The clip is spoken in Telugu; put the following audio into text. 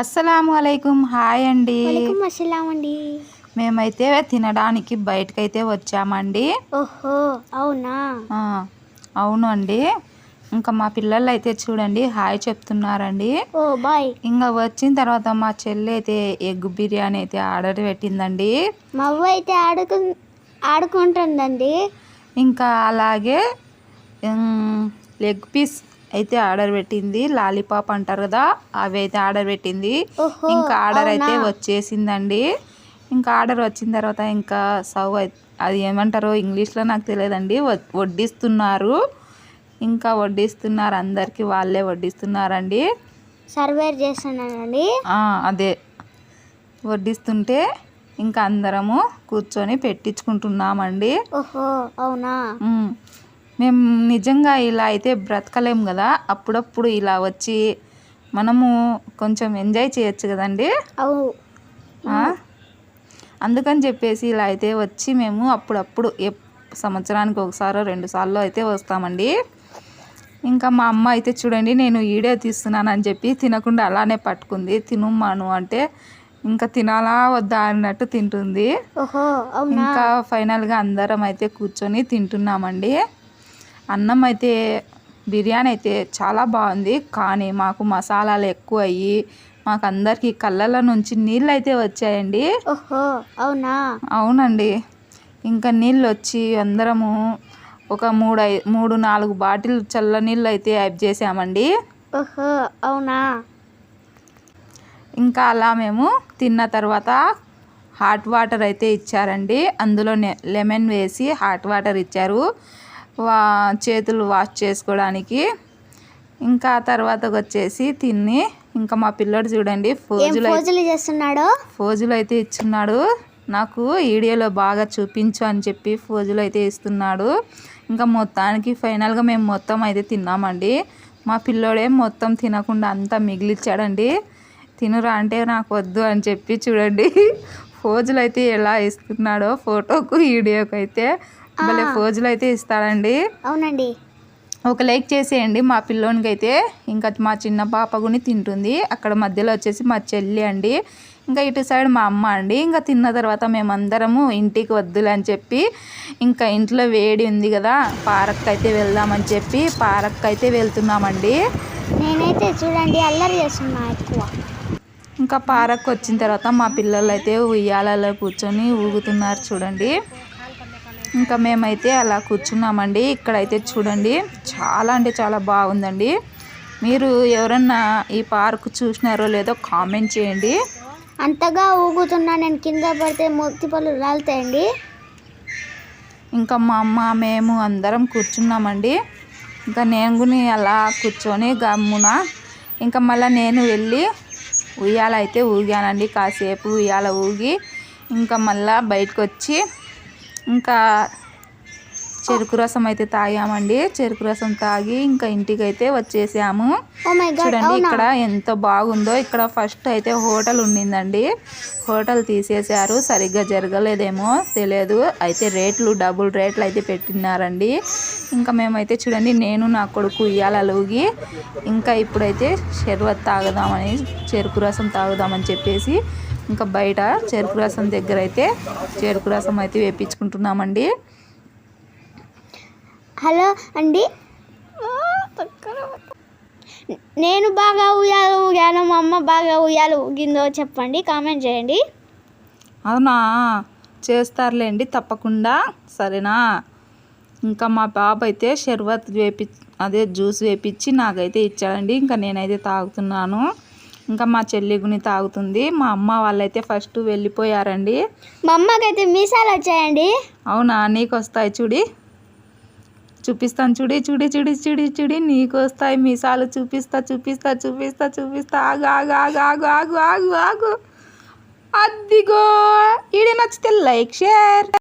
అస్సలం అయికం హాయ్ అండి. అస్సలాం అండి. మేమైతే తినడానికి బయటకైతే వచ్చామండి. ఓహో అవునా? అవును అండి. ఇంకా మా పిల్లలు అయితే చూడండి హాయ్ చెప్తున్నారండి. Oh boy. ఇంకా వచ్చిన తర్వాత మా చెల్లి అయితే ఎగ్ బిర్యానీ అయితే ఆర్డర్ పెట్టిందండి. మా అవ్వ అయితే ఆడుకు ఆడుకుంటుందండి. ఇంకా అలాగే లెగ్ పీస్ అయితే ఆర్డర్ పెట్టింది. లాలీపాప్ అంటారు కదా అవి అయితే ఆర్డర్ పెట్టింది. ఇంకా ఆర్డర్ అయితే? వచ్చేసిందండి. ఇంకా ఆర్డర్ వచ్చిన తర్వాత ఇంకా అయి- అది ఏమంటారో ఇంగ్లీష్లో నాకు తెలియదండి. వడ్డిస్తున్నారు. ఇంకా వడ్డిస్తున్నారు. అందరికీ వాళ్ళే వడ్డిస్తున్నారండి. సర్వేర్ చేస్తున్నానండి. అదే. వడ్డిస్తుంటే ఇంకా అందరము కూర్చొని పెట్టించుకుంటున్నామండి. ఓహో అవునా? మ్మ్. నిజంగా ఇలా అయితే బ్రతకలేం కదా. అప్పుడప్పుడు ఇలా వచ్చి మనము కొంచెం ఎంజాయ్ చేయొచ్చు కదండి? అందుకని చెప్పేసి ఇలా అయితే వచ్చి మేము అప్పుడప్పుడు సంవత్సరానికి ఒకసారి రెండు సార్లు అయితే వస్తామండి. ఇంకా మా అమ్మ అయితే చూడండి నేను వీడియో తీస్తున్నానని చెప్పి తినకుండా అలానే పట్టుకుంది. తినుమ్మాను అంటే ఇంకా తినాలా వద్దా అన్నట్టు తింటుంది. ఇంకా ఫైనల్గా అందరం అయితే కూర్చొని తింటున్నామండి. అన్నం అయితే బిర్యానీ అయితే చాలా బాగుంది. కానీ మాకు మసాలాలు ఎక్కువ అయ్యి మాకు అందరికీ కళ్ళల నుంచి నీళ్ళు అయితే వచ్చాయండి. ఓహో అవునా? అవునండి. ఇంకా నీళ్ళు వచ్చి అందరము ఒక మూడు మూడు నాలుగు బాటిల్ చల్ల నీళ్ళు అయితే యాడ్ చేసామండి. ఓహో అవునా? ఇంకా అలా మేము తిన్న తర్వాత హాట్ వాటర్ అయితే ఇచ్చారండి. అందులో లెమన్ వేసి హాట్ వాటర్ ఇచ్చారు. వా చేతులు వాష్ చేసుకోవడానికి. ఇంకా తర్వాత వచ్చేసి తిని ఇంకా మా పిల్లడు చూడండి ఫోజులు చేస్తున్నాడో? ఫోజులు అయితే ఇచ్చున్నాడు. నాకు వీడియోలో బాగా చూపించు అని చెప్పి ఫోజులు అయితే ఇస్తున్నాడు. ఇంకా మొత్తానికి ఫైనల్గా మేము మొత్తం అయితే తిన్నామండి. మా పిల్లోడే మొత్తం తినకుండా అంతా మిగిలిచ్చాడండి. తినురా అంటే నాకు వద్దు అని చెప్పి చూడండి. ఫోజులు అయితే ఎలా ఇస్తున్నాడో ఫోటోకు వీడియోకి అయితే భలే ఫోజులు అయితే ఇస్తాడండి. అవునండి. ఒక లైక్ చేసేయండి మా పిల్లోనికి అయితే ఇంకా మా చిన్న పాప కూడా తింటుంది. అక్కడ మధ్యలో వచ్చేసి మా చెల్లి అండి. ఇంకా ఇటు సైడ్ మా అమ్మ అండి. ఇంకా తిన్న తర్వాత మేమందరము ఇంటికి వద్దులే అని చెప్పి ఇంకా ఇంట్లో వేడి ఉంది కదా పార్క్ అయితే వెళ్దామని చెప్పి పార్క్ అయితే వెళ్తున్నామండి. నేనైతే చూడండి అల్లరి చేస్తున్నా ఎక్కువ. ఇంకా పార్క్ వచ్చిన తర్వాత మా పిల్లలు అయితే ఉయ్యాలలో కూర్చొని ఊగుతున్నారు చూడండి. ఇంకా మేమైతే అలా కూర్చున్నామండి. ఇక్కడైతే చూడండి చాలా అంటే చాలా బాగుందండి. మీరు ఎవరన్నా ఈ పార్క్ చూసినారో లేదో కామెంట్ చేయండి. అంతగా ఊగుతున్నా నేను కింద పడితే మొత్తి పళ్ళు రాలుతాయండి. ఇంకా మా అమ్మ మేము అందరం కూర్చున్నామండి. ఇంకా నేను కూడా అలా కూర్చొని గమ్మున ఇంకా మళ్ళీ నేను వెళ్ళి ఉయ్యాల అయితే ఊగానండి. కాసేపు ఉయ్యాల ఊగి ఇంకా మళ్ళా బయటకు వచ్చి ఇంకా చెరుకు రసం అయితే తాగామండి. చెరుకు రసం తాగి ఇంకా ఇంటికి అయితే వచ్చేసాము గాడ్ చూడండి ఇక్కడ ఎంత బాగుందో. ఇక్కడ ఫస్ట్ అయితే హోటల్ ఉండిందండి. హోటల్ తీసేశారు. సరిగ్గా జరగలేదేమో తెలియదు. అయితే రేట్లు డబుల్ రేట్లు అయితే పెట్టినారండి ఇంకా మేమైతే చూడండి నేను నా కొడుకు ఉయ్యాలలోగి ఇంకా ఇప్పుడైతే షర్బత్ తాగుదామని చెరుకు రసం తాగుదామని చెప్పేసి ఇంకా బయట చెరుకు రసం దగ్గర అయితే చెరుకు రసం అయితే వేపించుకుంటున్నామండి. హలో అండి. నేను బాగా ఉయ్యాలు ఊగాను మా అమ్మ బాగా ఉయ్యాలు ఊగిందో చెప్పండి కామెంట్ చేయండి. అవునా? చేస్తారులేండి తప్పకుండా. సరేనా? ఇంకా మా బాబు అయితే షర్బత్ వేపి అదే జ్యూస్ వేపించి నాకైతే ఇచ్చాడండి ఇంకా నేనైతే తాగుతున్నాను. ఇంకా మా చెల్లి గుని తాగుతుంది మా అమ్మ వాళ్ళైతే ఫస్ట్ వెళ్ళిపోయారండి. మా అమ్మకైతే మీసాలు వచ్చాయండి అవునా? నీకు వస్తాయి చూడి. చూపిస్తాను. చూడి చూడి చూడి చూడి చూడి నీకు వస్తాయి మీసాలు. చూపిస్తా చూపిస్తా చూపిస్తా చూపిస్తా. ఆగు ఆగు ఆగు ఆగు ఆగు ఆగు ఆగు. అద్దిగో ఈడ నచ్చితే లైక్ షేర్.